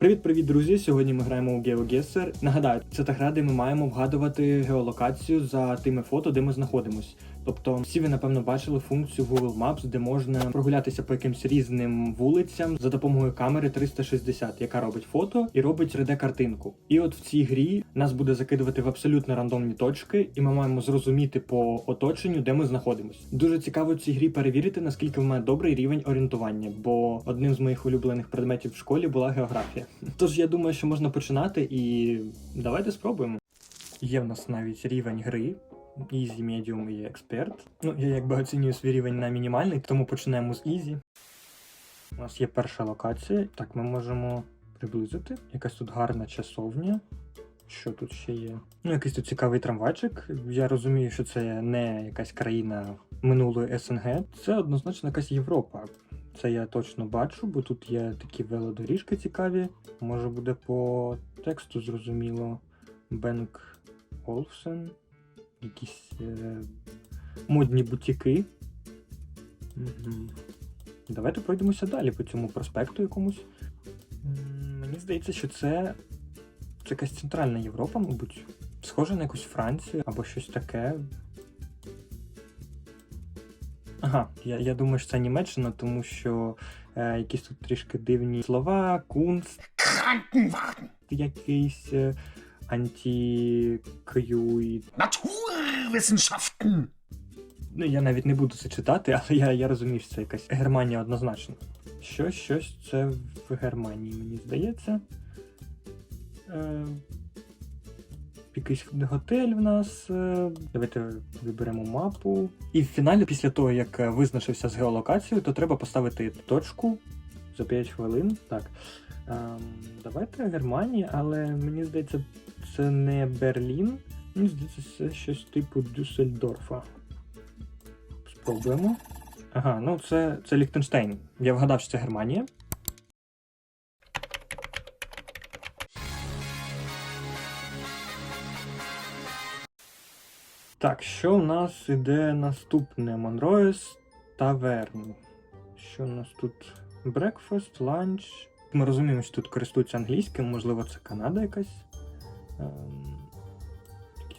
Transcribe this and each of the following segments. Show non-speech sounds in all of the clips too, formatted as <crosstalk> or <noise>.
Привіт-привіт, друзі! Сьогодні ми граємо у GeoGuessr. Нагадаю, це та гра, де ми маємо вгадувати геолокацію за тими фото, де ми знаходимось. Тобто, всі ви напевно бачили функцію Google Maps, де можна прогулятися по якимсь різним вулицям за допомогою камери 360, яка робить фото і робить 3D-картинку. І от в цій грі нас буде закидувати в абсолютно рандомні точки, і ми маємо зрозуміти по оточенню, де ми знаходимось. Дуже цікаво в цій грі перевірити, наскільки в мене добрий рівень орієнтування, бо одним з моїх улюблених предметів в школі була географія. <laughs> Тож я думаю, що можна починати і давайте спробуємо. Є в нас навіть рівень гри. Easy, Medium і Expert. Ну, я якби оцінюю свій рівень на мінімальний, тому почнемо з Easy. У нас є перша локація. Так, ми можемо приблизити. Якась тут гарна часовня. Що тут ще є? Ну, якийсь тут цікавий трамвайчик. Я розумію, що це не якась країна минулої СНГ. Це однозначно якась Європа. Це я точно бачу, бо тут є такі велодоріжки цікаві. Може буде по тексту зрозуміло. Бенк Олфсен. Якісь е, модні бутіки. Угу. Давайте пройдемося далі по цьому проспекту якомусь. Мені здається, що це, це якась центральна Європа, мабуть. Схоже на якусь Францію або щось таке. Ага, я, я думаю, що це Німеччина, тому що е, якісь тут трішки дивні слова, кунст, Krankenwagen, якийсь е, антикюй. Naturwissenschaften, Ну, я навіть не буду це читати, але я, я розумію, що це якась Германія однозначно. Щось, щось це в Германії, мені здається. Е, якийсь готель в нас. Е, давайте виберемо мапу. І в фіналі, після того, як визначився з геолокацією, то треба поставити точку за 5 хвилин. Так. Ем, давайте Германія, але мені здається, це не Берлін. Мені здається, це щось типу Дюссельдорфа. Спробуємо. Ага, ну це, це Ліхтенштейн. Я вгадав, що це Германія. Так, що в нас іде наступне? Монроєс Таверн. Що у нас тут? Breakfast, lunch. Ми розуміємо, що тут користуються англійським, можливо, це Канада якась. Ем,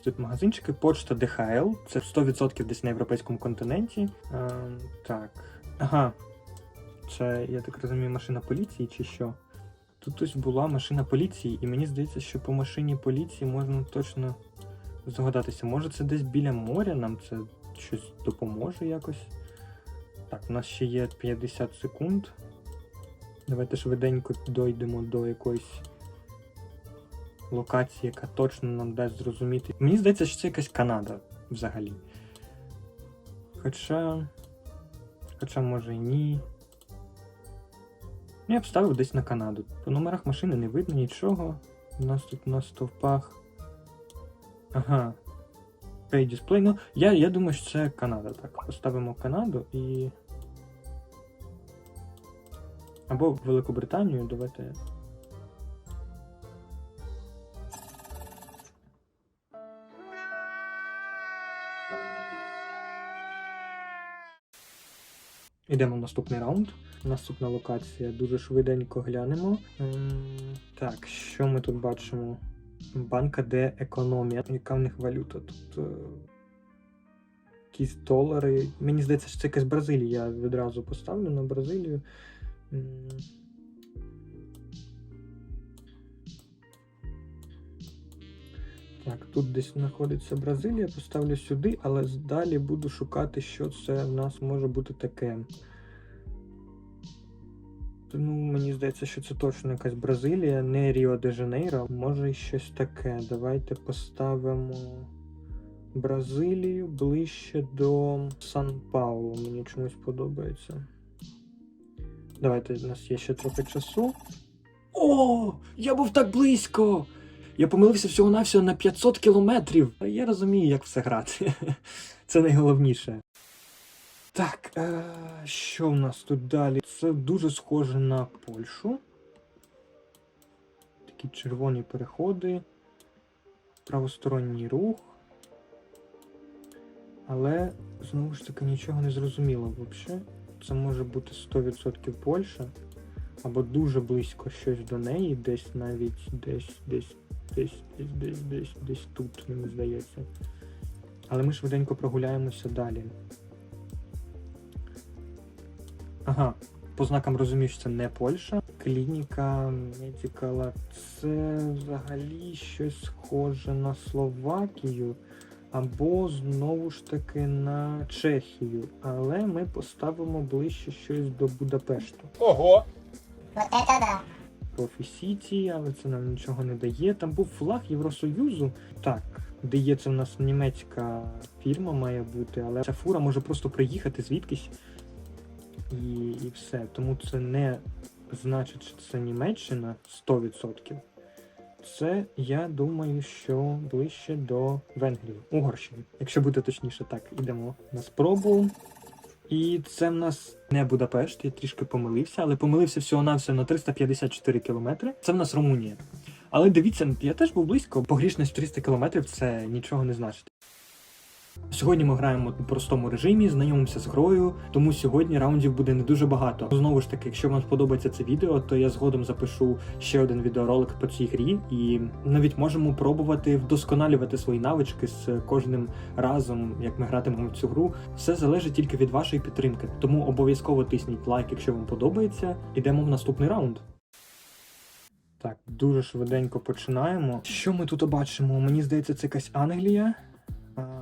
Тут магазинчики. Почта ДХЛ. Це 100% десь на європейському континенті. Ем, так. Ага. Це, я так розумію, машина поліції чи що? Тут ось була машина поліції, і мені здається, що по машині поліції можна точно здогадатися. Може це десь біля моря, нам це щось допоможе якось. Так, у нас ще є 50 секунд. Давайте швиденько дойдемо до якоїсь локації, яка точно нам дасть зрозуміти. Мені здається, що це якась Канада взагалі. Хоча. Хоча, може і ні. Я б ставив десь на Канаду. По номерах машини не видно нічого. У нас тут на стовпах. Ага. Pay display. Ну, я, я думаю, що це Канада. Так, поставимо Канаду і. Або Великобританію, давайте. Йдемо в наступний раунд. Наступна локація. Дуже швиденько глянемо. Ем, Так, що ми тут бачимо? Банка де економія. Яка в них валюта? Тут е, якісь долари. Мені здається, що це якась Бразилія. Я відразу поставлю на Бразилію. Так, тут десь знаходиться Бразилія, поставлю сюди, але далі буду шукати, що це в нас може бути таке. Ну, мені здається, що це точно якась Бразилія, не Ріо де Жанейро. Може і щось таке. Давайте поставимо Бразилію ближче до Сан Паулу. Мені чомусь подобається. Давайте, у нас є ще трохи часу. О! Я був так близько! Я помилився всього-навсього на 500 кілометрів. Я розумію, як все грати. Це найголовніше. Так, е, що в нас тут далі? Це дуже схоже на Польщу. Такі червоні переходи, правосторонній рух. Але знову ж таки нічого не зрозуміло взагалі. Це може бути 100% Польща. Або дуже близько щось до неї, десь навіть десь, десь, десь, десь, десь, десь, десь тут, мені здається. Але ми швиденько прогуляємося далі. Ага, по знакам розумію, що це не Польща. Клініка Медикала це взагалі щось схоже на Словакію або знову ж таки на Чехію. Але ми поставимо ближче щось до Будапешту. Ого! Вот это да. Сіті, але це нам нічого не дає. Там був флаг Євросоюзу. Так, де є це в нас німецька фірма має бути, але ця фура може просто приїхати звідкись і, і все. Тому це не значить, що це Німеччина 100%. Це, я думаю, що ближче до Венгрії, Угорщини. Якщо бути точніше, так, ідемо на спробу. І це в нас не Будапешт, я трішки помилився, але помилився всього-навсього на 354 кілометри. Це в нас Румунія. Але дивіться, я теж був близько, погрішність в 300 кілометрів це нічого не значить. Сьогодні ми граємо у простому режимі, знайомимося з грою, тому сьогодні раундів буде не дуже багато. Знову ж таки, якщо вам сподобається це відео, то я згодом запишу ще один відеоролик по цій грі, і навіть можемо пробувати вдосконалювати свої навички з кожним разом, як ми гратимемо в цю гру. Все залежить тільки від вашої підтримки. Тому обов'язково тисніть лайк, якщо вам подобається. Ідемо в наступний раунд. Так, дуже швиденько починаємо. Що ми тут бачимо? Мені здається, це якась Англія.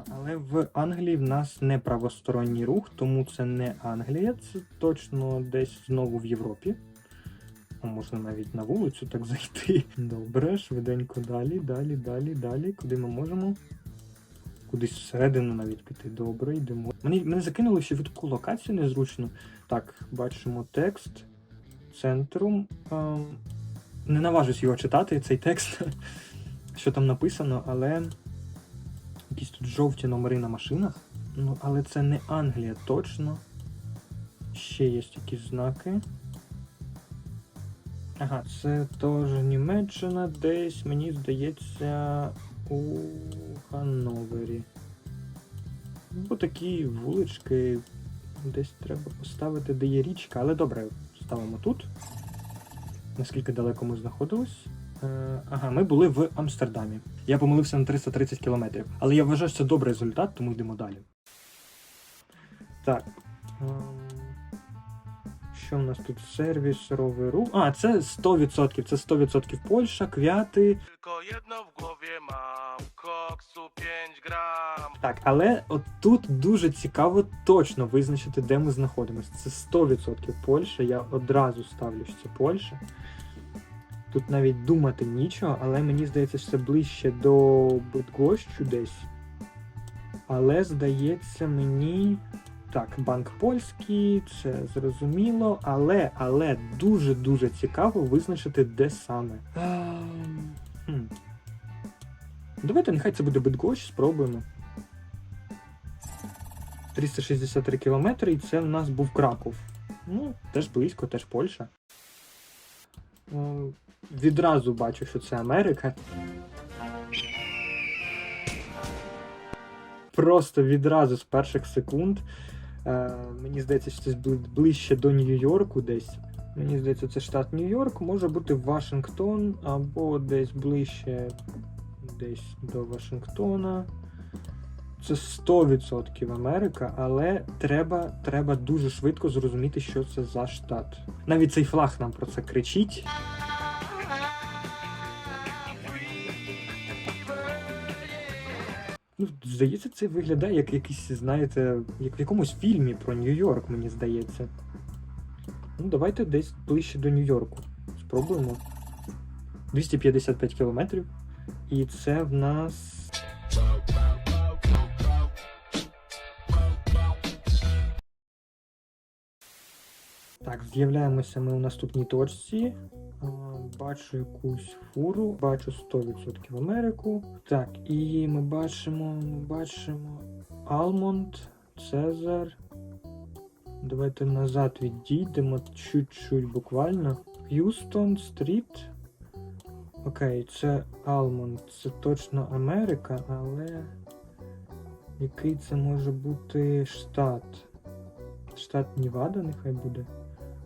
Але в Англії в нас не правосторонній рух, тому це не Англія, це точно десь знову в Європі. Можна навіть на вулицю так зайти. Добре, швиденько далі, далі, далі, далі. Куди ми можемо? Кудись всередину навіть піти. Добре, йдемо. Мене, мене закинули ще в таку локацію незручно. Так, бачимо текст. Центрум. Ем, не наважусь його читати, цей текст, <laughs> що там написано, але якісь тут жовті номери на машинах. Ну, але це не Англія точно. Ще є якісь знаки. Ага, це теж Німеччина десь, мені здається, у Ганновері. Бо такі вулички десь треба поставити, де є річка, але добре, ставимо тут. Наскільки далеко ми знаходились? Е, ага, ми були в Амстердамі. Я помилився на 330 кілометрів. Але я вважаю, що це добрий результат, тому йдемо далі. Так. ем, Що в нас тут? Сервіс, ровий рух. А, це 100%. Це 100% Польща, квяти. Tylko jedno w głowie mam, koksu 5 gram. Так, але от тут дуже цікаво точно визначити, де ми знаходимося. Це 100% Польща. Я одразу ставлю, що це Польща. Тут навіть думати нічого, але мені здається, що це ближче до Битгощу десь. Але здається мені. Так, банк польський, це зрозуміло, але, але дуже-дуже цікаво визначити, де саме. Ем, хм. Давайте нехай це буде Битгощ, спробуємо. 363 кілометри, і це в нас був Краков. Ну, теж близько, теж Польща. Відразу бачу, що це Америка. Просто відразу з перших секунд. Е, мені здається, що це ближче до Нью-Йорку десь. Мені здається, це штат Нью-Йорк, може бути Вашингтон або десь ближче десь до Вашингтона. Це 100% Америка, але треба, треба дуже швидко зрозуміти, що це за штат. Навіть цей флаг нам про це кричить. Ну, здається, це виглядає як якийсь, знаєте, як в якомусь фільмі про Нью-Йорк, мені здається. Ну, давайте десь ближче до Нью-Йорку. Спробуємо. 255 кілометрів. І це в нас. Так, з'являємося ми у наступній точці. Бачу якусь фуру, бачу 100% Америку. Так, і ми бачимо, ми бачимо Алмонд, Цезар. Давайте назад відійдемо чуть-чуть буквально. Х'юстон, Стріт. Окей, це Алмонд, це точно Америка, але який це може бути штат? Штат Нівада, нехай буде.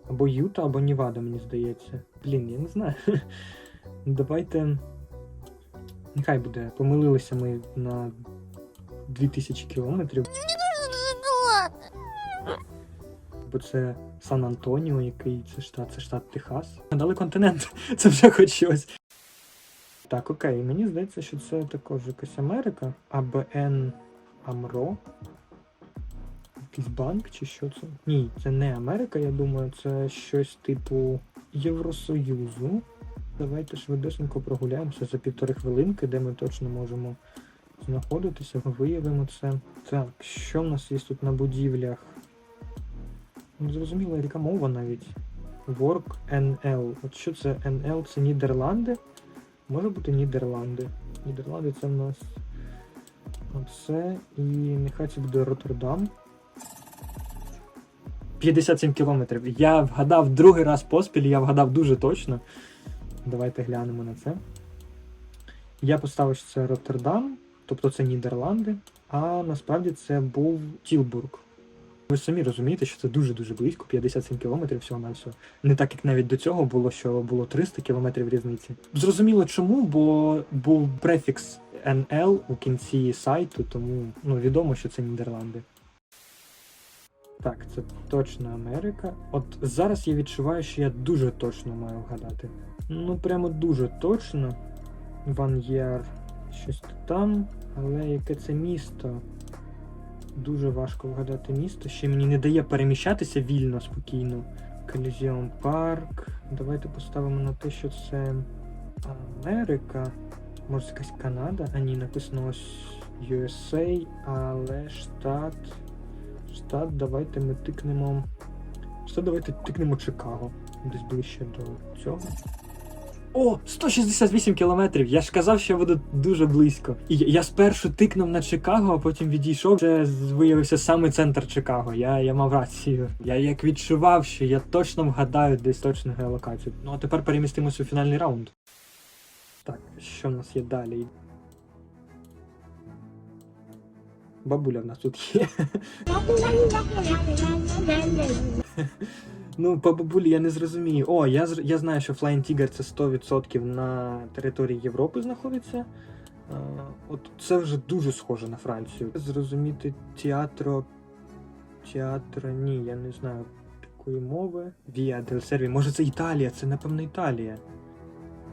Або Юта, або Нівада, мені здається. Блін, я не знаю. <laughs> Давайте. Нехай буде. Помилилися ми на 2000 кілометрів. Бо це Сан Антоніо, який це штат, це штат Техас. Дали континент, <laughs> це вже хоч щось. Так, окей, мені здається, що це також якась Америка. АБН Амро. Якийсь банк чи що це? Ні, це не Америка, я думаю, це щось типу Євросоюзу. Давайте швидесенько прогуляємося за півтори хвилинки, де ми точно можемо знаходитися, виявимо це. Так, що в нас є тут на будівлях? Не зрозуміло, яка мова навіть. Work NL. От що це NL? Це Нідерланди? Може бути Нідерланди. Нідерланди це в нас оце. І нехай це буде Роттердам. 57 кілометрів. Я вгадав другий раз поспіль, я вгадав дуже точно. Давайте глянемо на це. Я поставив, що це Роттердам, тобто це Нідерланди, а насправді це був Тілбург. Ви самі розумієте, що це дуже-дуже близько, 57 кілометрів всього на всього. Не так як навіть до цього було, що було 300 кілометрів різниці. Зрозуміло чому, бо був префікс NL у кінці сайту, тому ну, відомо, що це Нідерланди. Так, це точно Америка. От зараз я відчуваю, що я дуже точно маю вгадати. Ну, прямо дуже точно. Ван'єр щось там, але яке це місто? Дуже важко вгадати місто. Ще мені не дає переміщатися вільно, спокійно. Колізіон Парк. Давайте поставимо на те, що це Америка. Може, якась Канада? А ні, написано ось USA, але штат. Штат, давайте ми тикнемо. Штат, давайте тикнемо Чикаго. Десь ближче до цього. О, 168 кілометрів! Я ж казав, що я буду дуже близько. І я- спершу тикнув на Чикаго, а потім відійшов. Це виявився саме центр Чикаго. Я, я мав рацію. Я як відчував, що я точно вгадаю десь точну геолокацію. Ну а тепер перемістимося у фінальний раунд. Так, що в нас є далі? Бабуля в нас тут є. <laughs> Ну, по бабулі я не зрозумію. О, я, я знаю, що Flying Tiger це 100% на території Європи знаходиться. Е, от це вже дуже схоже на Францію. Зрозуміти театро. Театро, ні, я не знаю такої мови. Via del Servi. Може це Італія, це напевно Італія.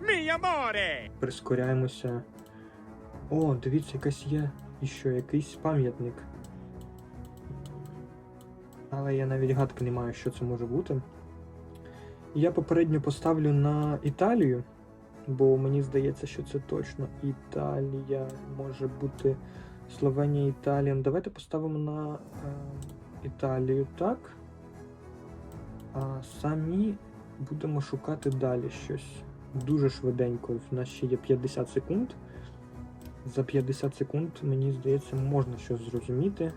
Mi amore! Прискоряємося. О, дивіться, якась є іще якийсь пам'ятник. Але я навіть гадки не маю, що це може бути. Я попередньо поставлю на Італію, бо мені здається, що це точно Італія. Може бути Словенія, Італія. Ну, Давайте поставимо на е, Італію, так. А самі будемо шукати далі щось дуже швиденько. В нас ще є 50 секунд. За 50 секунд, мені здається, можна щось зрозуміти.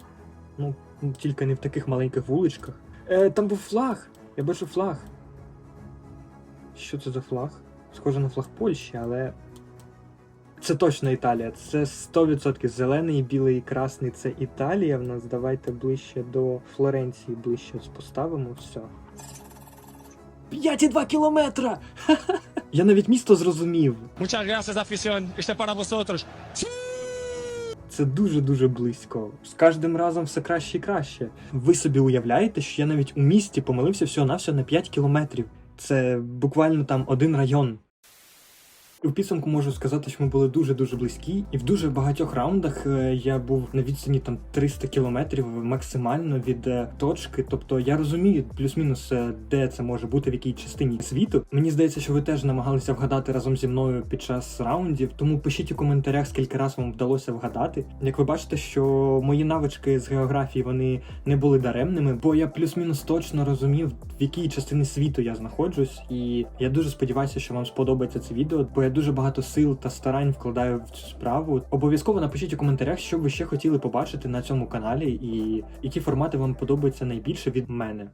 Ну, тільки не в таких маленьких вуличках. Е, там був флаг! Я бачу флаг. Що це за флаг? Схоже на флаг Польщі, але. Це точно Італія. Це 100% зелений, білий і красний це Італія. В нас давайте ближче до Флоренції, ближче поставимо. Все. 5,2 кілометра! Я навіть місто зрозумів. Muchas gracias, afición. Este para vosotros. Це дуже-дуже близько. З кожним разом все краще і краще. Ви собі уявляєте, що я навіть у місті помилився всього-навсього на 5 кілометрів. Це буквально там один район. У підсумку можу сказати, що ми були дуже-дуже близькі, і в дуже багатьох раундах е, я був на відстані там 300 кілометрів максимально від е, точки. Тобто я розумію плюс-мінус, е, де це може бути, в якій частині світу. Мені здається, що ви теж намагалися вгадати разом зі мною під час раундів. Тому пишіть у коментарях, скільки раз вам вдалося вгадати. Як ви бачите, що мої навички з географії вони не були даремними, бо я плюс-мінус точно розумів, в якій частині світу я знаходжусь, і я дуже сподіваюся, що вам сподобається це відео, бо я дуже багато сил та старань вкладаю в цю справу. Обов'язково напишіть у коментарях, що ви ще хотіли побачити на цьому каналі, і які формати вам подобаються найбільше від мене.